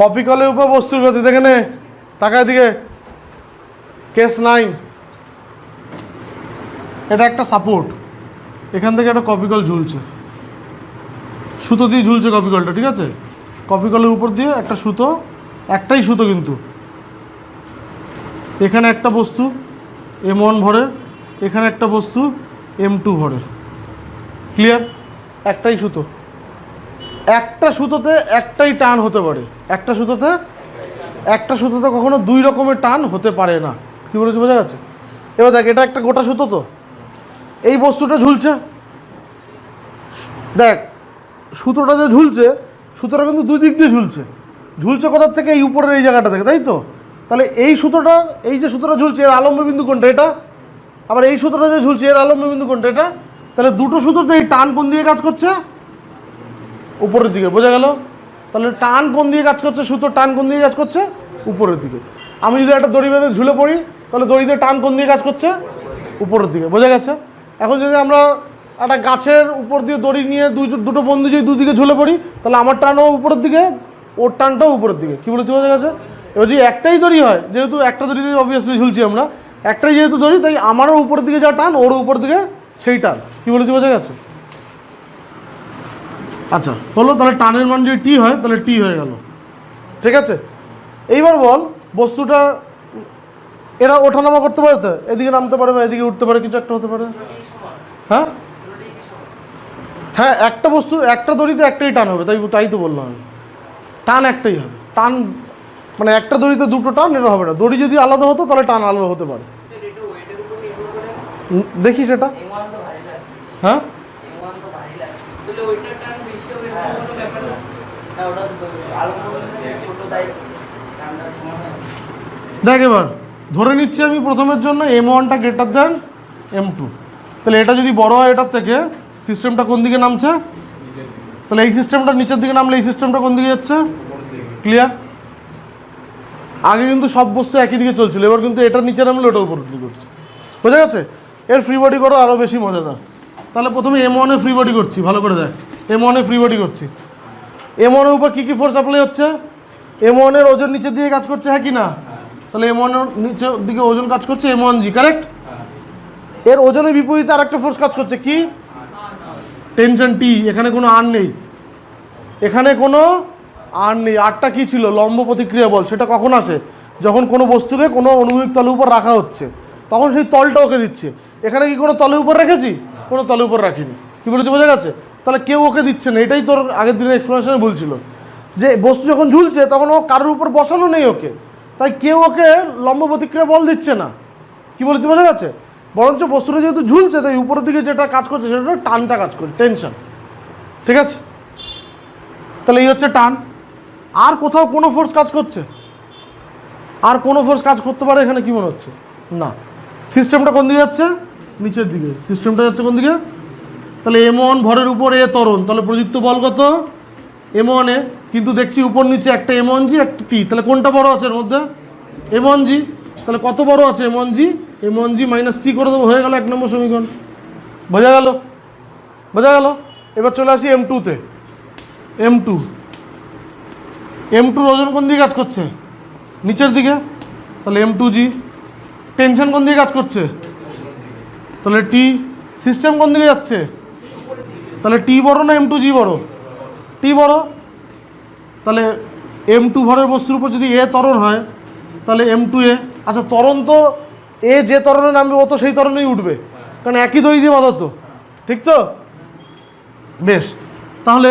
Copy কলের উপর বস্তুর গতি, দেখে নে। তাকায় দিকে কেস নাইন এটা একটা সাপোর্ট এখান থেকে একটা কপি কল ঝুলছে। সুতো দিয়ে ঝুলছে কপি কলটা ঠিক আছে? কপি কলের উপর দিয়ে একটা সুতো, একটাই সুতো কিন্তু। এখানে একটা বস্তু এম ওয়ান ভরের। এখানে একটা বস্তু এম টু ভরের। ক্লিয়ার একটাই সুতো। একটা সুতোতে একটাই টান হতে পারে। একটা সুতোতে একটা সুতোতে কখনো দুই রকমের টান হতে পারে না। কী বলেছি, বোঝা গেছে? এবার দেখ, এটা একটা গোটা সুতো তো। এই বস্তুটা ঝুলছে। দেখ, সুতোটা যে ঝুলছে, সুতোটা কিন্তু দুই দিক দিয়ে ঝুলছে। ঝুলছে কোথার থেকে? এই উপরের এই জায়গাটা থেকে, তাই তো? তাহলে এই সুতোটা, এই যে সুতোটা ঝুলছে, এর আলম্ব বিন্দু কোনটা? এটা? আবার এই সুতোটা যে ঝুলছে, এর আলম্ব বিন্দু কোনটা? এটা? তাহলে দুটো সুতোতে এই টান কোন দিয়ে কাজ করছে? উপরের দিকে, বোঝা গেল? তাহলে টান কোন দিয়ে কাজ করছে? সুতো টান কোন দিয়ে কাজ করছে? উপরের দিকে। আমি যদি একটা দড়ি বেঁধে ঝুলে পড়ি, তাহলে দড়িতে টান কোন দিয়ে কাজ করছে? উপরের দিকে, বোঝা গেছে? এখন যদি আমরা একটা গাছের উপর দিয়ে দড়ি নিয়ে দুই দুটো বন্ধু যদি দুদিকে ঝুলে পড়ি, তাহলে আমার টানও উপরের দিকে, ওর টানটাও উপরের দিকে। কী বলেছি, বোঝা গেছে? এবার যদি একটাই দড়ি হয়, যেহেতু একটা দড়ি দিয়ে অবভিয়াসলি ঝুলছি আমরা, একটাই যেহেতু দড়ি, তাই আমারও উপরের দিকে যা টান, ওরও উপর দিকে সেই টান। কী বলেছি, বোঝা গেছে? আচ্ছা। হলো তাহলে টানের মান যদি টি হয় তাহলে টি হয়ে গেল। ঠিক আছে? এইবার বল বস্তুটা এরা ওঠানামা করতে পারে তো? এদিকে নামতে পারে বা এদিকে উঠতে পারে কিছু একটা হতে পারে। হ্যাঁ? হ্যাঁ একটা বস্তু একটা দড়িতে একটাই টান হবে তাই তাই তো বললাম আমি। টান একটাই হবে। টান মানে একটা দড়িতে দুটো টান এটা হবে না। দড়ি যদি আলাদা হতো তাহলে টান আলাদা হতে পারে। দেখি সেটা। হ্যাঁ? দেখ এবার, ধরে নিচ্ছি আমি প্রথমের জন্য এম ওয়ানটা গ্রেটার দেন এম টু তাহলে এটা যদি বড় হয় এটার থেকে সিস্টেমটা কোন দিকে নামছে? তাহলে এই সিস্টেমটা নিচের দিকে নামলে এই সিস্টেমটা কোন দিকে যাচ্ছে? ক্লিয়ার আগে কিন্তু সব বস্তু একই দিকে চলছিল, এবার কিন্তু এটা নিচে নামলে ওটা উপর দিকে করছে বোঝা গেছে? এর ফ্রি বডি করো আরও বেশি মজাদার। তাহলে প্রথমে এম ওয়ানে ফ্রি বডি করছি, ভালো করে দেখ। এম ওয়ানে ফ্রি বডি করছি। এম ওয়ানের উপর কী কী ফোর্স অ্যাপ্লাই হচ্ছে? এম ওয়ানের ওজন নিচের দিকে কাজ করছে হ্যাঁ কি না? তাহলে এম ওয়ানের নিচের দিকে ওজন কাজ করছে এম ওয়ান জি কারেক্ট এর ওজনের বিপরীতে আরেকটা ফোর্স কাজ করছে কি? টেনশন টি এখানে কোনো আর নেই। এখানে কোনো আর নেই। আরটা কি ছিল? লম্ব প্রতিক্রিয়া বল, সেটা কখন আসে? যখন কোনো বস্তুকে কোনো অনুভূমিক তলের উপর রাখা হচ্ছে। তখন সেই তলটা ওকে দিচ্ছে। এখানে কি কোনো তলের উপর রেখেছি? কোনো তলের উপর রাখিনি। কী বলেছে, বোঝা গেছে? তাহলে কেউ ওকে দিচ্ছে না। এটাই তোর আগের দিনের এক্সপ্লেনেশনে বলছিল। যে বস্তু যখন ঝুলছে, তখন ও কারোর উপর বসানো নেই ওকে। তাই কেউ ওকে লম্ব প্রতিক্রিয়া বল দিচ্ছে না। কি বলেছে বোঝা গেছে? বরঞ্চ বস্তুটা যেহেতু ঝুলছে, তাই উপরের দিকে যেটা কাজ করছে, সেটা টানটা কাজ করছে টেনশন ঠিক আছে? তাহলে এই হচ্ছে টান। আর কোথাও কোনো ফোর্স কাজ করছে? আর কোনো ফোর্স কাজ করতে পারে এখানে কি মনে হচ্ছে? না। সিস্টেমটা কোন দিকে যাচ্ছে? নিচের দিকে। সিস্টেমটা যাচ্ছে কোন দিকে? তাহলে এম ভরের উপরে এ তরণ তাহলে প্রযুক্ত বল কত? এম ওয়ানে কিন্তু দেখছি উপর নিচে একটা এম জি, একটা টি, তাহলে কোনটা বড় আছে এর মধ্যে? এম ওয়ান জি, তাহলে কত বড় আছে M G? M G minus T করে দেবো, হয়ে গেল এক নম্বর সমীকরণ। বোঝা গেল? বোঝা গেল? এবার চলে আসি এম টুতে এম টু এম টুর ওজন কোন দিকে কাজ করছে? নিচের দিকে। তাহলে এম টু জি। টেনশন কোন দিকে কাজ করছে? তাহলে টি সিস্টেম কোন দিকে যাচ্ছে? তাহলে টি বড় না এম টু জি বড়? টি বড়? তাহলে এম টু ভরের বস্তুর উপর যদি এ তরণ হয়, তাহলে এম টু এ আচ্ছা তরণ তো এ যে তরণে নামবে, ও তো সেই তরণেই উঠবে। কারণ একই দড়ি দিয়ে বাঁধা তো। ঠিক তো? বেশ। তাহলে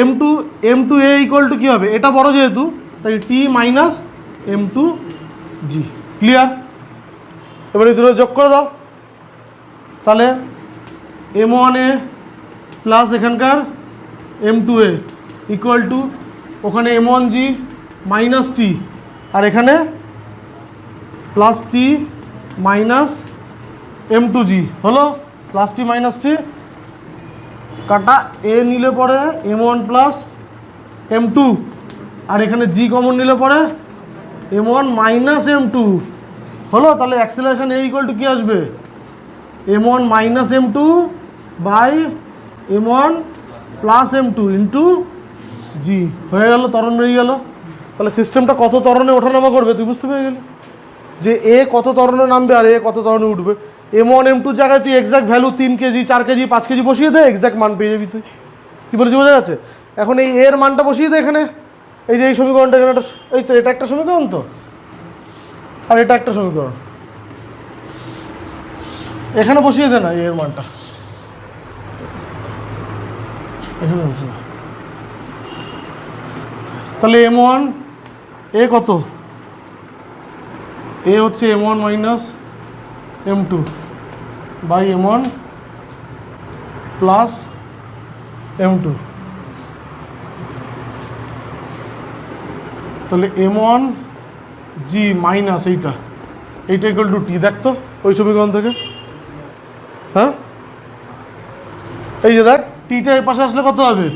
M two M two A equal to কী হবে? এটা বড় যেহেতু, তাই T minus M two G clear এবার দুটো যোগ করে দাও। তাহলে এম ওয়ান এ প্লাস এখানকার M two A equal to ওখানে M one G minus T আর এখানে plus T minus M two G হলো? প্লাস টি মাইনাস টি কাটা এ নিলে পরে M one plus M two আর এখানে জি কমন নিলে পরে M one minus M two হলো? তাহলে অ্যাক্সেলারেশন এ ইকুয়াল টু কী আসবে? M one minus M two by M one plus M two into G হয়ে গেল তরণ বেরিয়ে গেল। তাহলে সিস্টেমটা কত তরণে ওঠানামা করবে তুই বুঝতে পেরে গেলি? যে এ কত তরণে নামবে আর এ কত তরণে উঠবে। এম ওয়ান এম টুর জায়গায় তুই এক্সাক্ট ভ্যালু তিন কেজি, চার কেজি, পাঁচ কেজি বসিয়ে দে এক্সাক্ট মান পেয়ে যাবি তুই। কী বলেছি, বোঝা যাচ্ছে এখন এই এর মানটা বসিয়ে দে এখানে। এই যে এই সমীকরণটা এখানে এই তো এটা একটা সমীকরণ তো? আর এটা একটা সমীকরণ। এখানে বসিয়ে দে না এর মানটা। তাহলে এম ওয়ান এ কত? এ হচ্ছে M one minus M two by M one plus M two তাহলে এম ওয়ান জি মাইনাস এইটা। এইটা ইকুয়াল টু টি দেখতো ওই সমীকরণ থেকে। হ্যাঁ? এই যে দেখ টিটা এই পাশে আসলে কত হবে?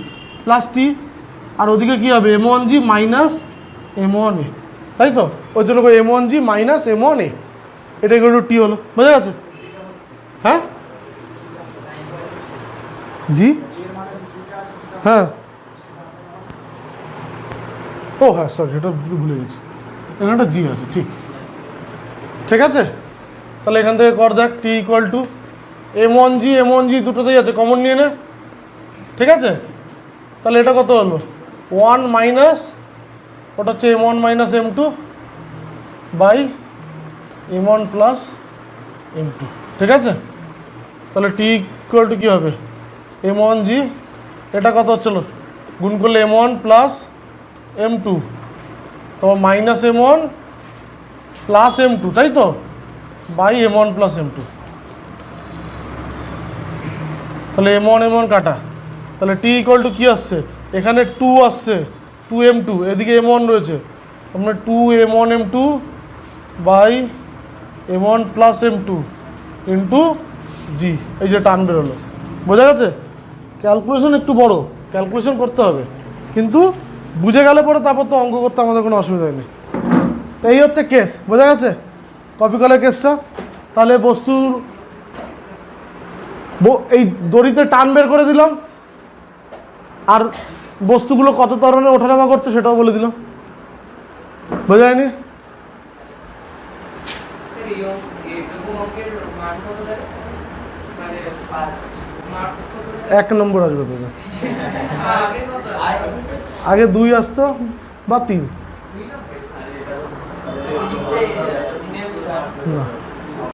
প্লাস টি আর ওদিকে কী হবে? M one G minus M one A তাই তো? ওই জন্য M one G minus M one A এটা ইকুয়াল টু টি হলো। বোঝা গেছে? হ্যাঁ? জি হ্যাঁ। ও হ্যাঁ সরি এটা ভুলে গেছি। এখানে একটা জি আছে, ঠিক। ঠিক আছে? তাহলে এখান থেকে কর দেখ T equal to M one G M one G দুটোতেই আছে। কমন নিয়ে নে। ঠিক আছে? তাহলে এটা কত হলো? ওয়ান মাইনাস ওটা হচ্ছে M one minus M two by M one plus M two ঠিক আছে? তাহলে টি ইকুয়াল টু কী হবে? এম ওয়ান জি এটা কত হচ্ছিল? গুণ করলে M one plus M two তোমার minus M one plus M two তাই তো? By M one plus M two তাহলে এম ওয়ান এম ওয়ান কাটা। তাহলে টি ইকুয়াল টু কী আসছে? এখানে টু আসছে টু এম টু এদিকে এম ওয়ান রয়েছে। আপনার two M one M two by M one plus M two into G এই যে টান বেরোলো। বোঝা গেছে? ক্যালকুলেশন একটু বড় ক্যালকুলেশন করতে হবে। কিন্তু বুঝে গেলে পরে তারপর তো অঙ্ক করতে আমাদের কোনো অসুবিধা নেই। তো এই হচ্ছে কেস বোঝা গেছে? কপি কলার কেসটা তাহলে বস্তুর এই দড়িতে টান বের করে দিলাম। আর বস্তুগুলো কত ধরনের ওঠানামা করছে সেটাও বলে দিলাম বোঝা যায়নি এক নম্বর আসবে আগে দুই আসতো বা তিন? না।